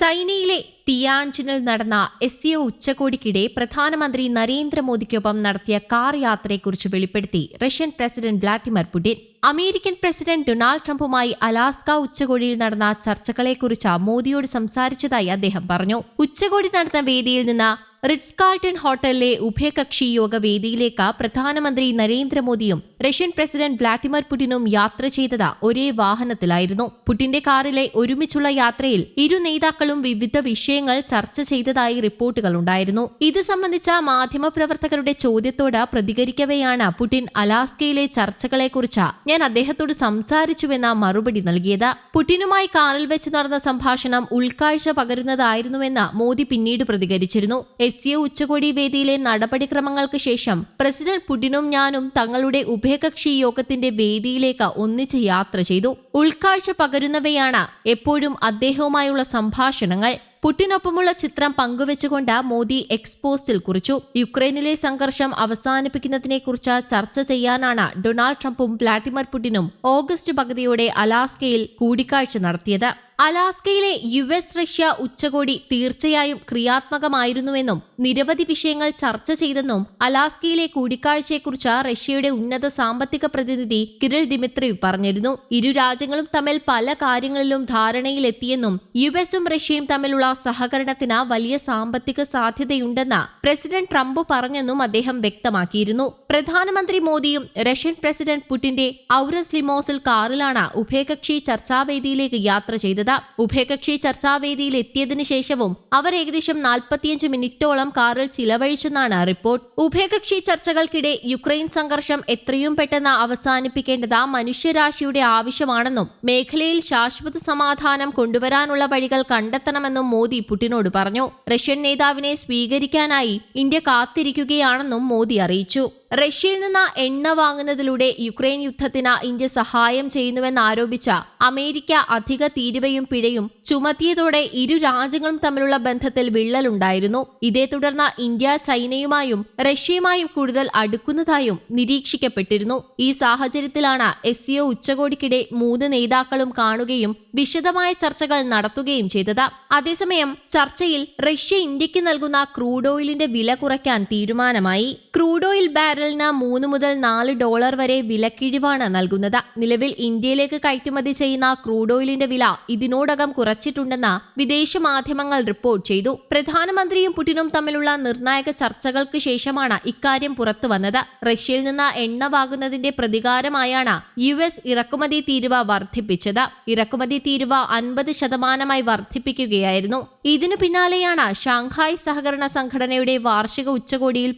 ചൈനയിലെ ടിയാൻജിനിൽ നടന്ന S CO ഉച്ചകോടിക്കിടെ പ്രധാനമന്ത്രി നരേന്ദ്രമോദിക്കൊപ്പം നടത്തിയ കാർ യാത്രയെക്കുറിച്ച് വെളിപ്പെടുത്തി Russian president Vladimir Putin. American president Donald ട്രംപുമായി Alaska ഉച്ചകോടിയിൽ നടന്ന ചർച്ചകളെക്കുറിച്ച് മോദിയോട് സംസാരിച്ചതായി അദ്ദേഹം പറഞ്ഞു. ഉച്ചകോടി നടന്ന വേദിയിൽ നിന്ന് റിറ്റ്സ് കാൾട്ടൺ ഹോട്ടലിലെ ഉഭയകക്ഷി യോഗ വേദിയിലേക്ക് പ്രധാനമന്ത്രി നരേന്ദ്രമോദിയും റഷ്യൻ പ്രസിഡന്റ് വ്ളാഡിമിർ പുടിനും യാത്ര ചെയ്തത് ഒരേ വാഹനത്തിലായിരുന്നു. പുടിന്റെ കാറിലെ ഒരുമിച്ചുള്ള യാത്രയിൽ ഇരു നേതാക്കളും വിവിധ വിഷയങ്ങൾ ചർച്ച ചെയ്തതായി റിപ്പോർട്ടുകളുണ്ടായിരുന്നു ഇത് സംബന്ധിച്ച മാധ്യമപ്രവർത്തകരുടെ ചോദ്യത്തോട് പ്രതികരിക്കവെയാണ് പുടിൻ അലാസ്കയിലെ ചർച്ചകളെക്കുറിച്ച് ഞാൻ അദ്ദേഹത്തോട് സംസാരിച്ചുവെന്ന മറുപടി നൽകിയത്. പുടിനുമായി കാറിൽ വെച്ച് നടന്ന സംഭാഷണം ഉൾക്കാഴ്ച പകരുന്നതായിരുന്നുവെന്ന് മോദി പിന്നീട് പ്രതികരിച്ചിരുന്നു. സി ഉച്ചകോടി വേദിയിലെ നടപടിക്രമങ്ങൾക്ക് ശേഷം പ്രസിഡന്റ് പുടിനും ഞാനും തങ്ങളുടെ ഉഭയകക്ഷി യോഗത്തിന്റെ വേദിയിലേക്ക് ഒന്നിച്ച് യാത്ര ചെയ്തു. ഉൾക്കാഴ്ച പകരുന്നവയാണ് എപ്പോഴും അദ്ദേഹവുമായുള്ള സംഭാഷണങ്ങൾ. പുട്ടിനൊപ്പമുള്ള ചിത്രം പങ്കുവെച്ചുകൊണ്ട് മോദി എക്സ്പോസ്റ്റിൽ കുറിച്ചു. യുക്രൈനിലെ സംഘർഷം അവസാനിപ്പിക്കുന്നതിനെക്കുറിച്ച് ചർച്ച ചെയ്യാനാണ് ഡൊണാൾഡ് ട്രംപും വ്ളാഡിമിർ പുടിനും ഓഗസ്റ്റ് പകുതിയോടെ അലാസ്കയിൽ കൂടിക്കാഴ്ച നടത്തിയത്. അലാസ്കയിലെ യു എസ് റഷ്യ ഉച്ചകോടി തീർച്ചയായും ക്രിയാത്മകമായിരുന്നുവെന്നും നിരവധി വിഷയങ്ങൾ ചർച്ച ചെയ്തെന്നും അലാസ്കയിലെ കൂടിക്കാഴ്ചയെക്കുറിച്ച് റഷ്യയുടെ ഉന്നത സാമ്പത്തിക പ്രതിനിധി കിരിൽ ദിമിത്രി പറഞ്ഞിരുന്നു. ഇരു രാജ്യങ്ങളും തമ്മിൽ പല കാര്യങ്ങളിലും ധാരണയിലെത്തിയെന്നും യു എസും റഷ്യയും തമ്മിലുള്ള സഹകരണത്തിന് വലിയ സാമ്പത്തിക സാധ്യതയുണ്ടെന്ന് പ്രസിഡന്റ് ട്രംപ് പറഞ്ഞെന്നും അദ്ദേഹം വ്യക്തമാക്കിയിരുന്നു. പ്രധാനമന്ത്രി മോദിയും റഷ്യൻ പ്രസിഡന്റ് പുടിന്റെ ഔറസ് ലിമോസിൽ കാറിലാണ് ഉഭയകക്ഷി ചർച്ചാവേദിയിലേക്ക് യാത്ര ചെയ്തത്. ഉഭയകക്ഷി ചർച്ചാവേദിയിൽ എത്തിയതിനു ശേഷവും അവർ ഏകദേശം നാൽപ്പത്തിയഞ്ച് മിനിറ്റോളം കാറിൽ ചിലവഴിച്ചെന്നാണ് റിപ്പോർട്ട്. ഉഭയകക്ഷി ചർച്ചകൾക്കിടെ യുക്രൈൻ സംഘർഷം എത്രയും പെട്ടെന്ന് അവസാനിപ്പിക്കേണ്ടത് മനുഷ്യരാശിയുടെ ആവശ്യമാണെന്നും മേഖലയിൽ ശാശ്വത സമാധാനം കൊണ്ടുവരാനുള്ള വഴികൾ കണ്ടെത്തണമെന്നും മോദി പുടിനോട് പറഞ്ഞു. റഷ്യൻ നേതാവിനെ സ്വീകരിക്കാനായി ഇന്ത്യ കാത്തിരിക്കുകയാണെന്നും മോദി അറിയിച്ചു. റഷ്യയിൽ നിന്ന് എണ്ണ വാങ്ങുന്നതിലൂടെ യുക്രൈൻ യുദ്ധത്തിന് ഇന്ത്യ സഹായം ചെയ്യുന്നുവെന്നാരോപിച്ച അമേരിക്ക അധിക തീരുവയും പിഴയും ചുമത്തിയതോടെ ഇരു രാജ്യങ്ങളും തമ്മിലുള്ള ബന്ധത്തിൽ വിള്ളലുണ്ടായിരുന്നു. ഇതേ തുടർന്ന് ഇന്ത്യ ചൈനയുമായും റഷ്യയുമായും കൂടുതൽ അടുക്കുന്നതായും നിരീക്ഷിക്കപ്പെട്ടിരുന്നു. ഈ സാഹചര്യത്തിലാണ് എസ് സിഒ ഉച്ചകോടിക്കിടെ മൂന്ന് നേതാക്കളും കാണുകയും വിശദമായ ചർച്ചകൾ നടത്തുകയും ചെയ്തത്. അതേസമയം ചർച്ചയിൽ റഷ്യ ഇന്ത്യയ്ക്ക് നൽകുന്ന ക്രൂഡ് ഓയിലിന്റെ വില കുറയ്ക്കാൻ തീരുമാനമായി. ക്രൂഡ് ഓയിൽ ബാരലിന് മൂന്ന് മുതൽ നാല് ഡോളർ വരെ വിലക്കിഴിവാണ് നൽകുന്നത്. നിലവിൽ ഇന്ത്യയിലേക്ക് കയറ്റുമതി ചെയ്യുന്ന ക്രൂഡ് ഓയിലിന്റെ വില ഇതിനോടകം കുറച്ചിട്ടുണ്ടെന്ന് വിദേശ മാധ്യമങ്ങൾ റിപ്പോർട്ട് ചെയ്തു. പ്രധാനമന്ത്രിയും പുടിനും തമ്മിലുള്ള നിർണായക ചർച്ചകൾക്ക് ശേഷമാണ് ഇക്കാര്യം പുറത്തുവന്നത് റഷ്യയിൽ നിന്ന് എണ്ണ വാങ്ങുന്നതിന്റെ പ്രതികാരമായാണ് യു എസ് ഇറക്കുമതി തീരുവ വർദ്ധിപ്പിച്ചത്. ഇറക്കുമതി തീരുവ അൻപത് ശതമാനമായി വർദ്ധിപ്പിക്കുകയായിരുന്നു. ഇതിനു പിന്നാലെയാണ് ഷാങ്ഹായ് സഹകരണ സംഘടനയുടെ വാർഷിക ഉച്ചകോടിയിൽ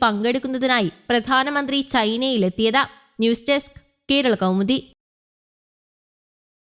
പങ്കെടുക്കുന്നതിനായി പ്രധാനമന്ത്രി ചൈനയിലെത്തിയത്. News desk Kerala Kaumudi.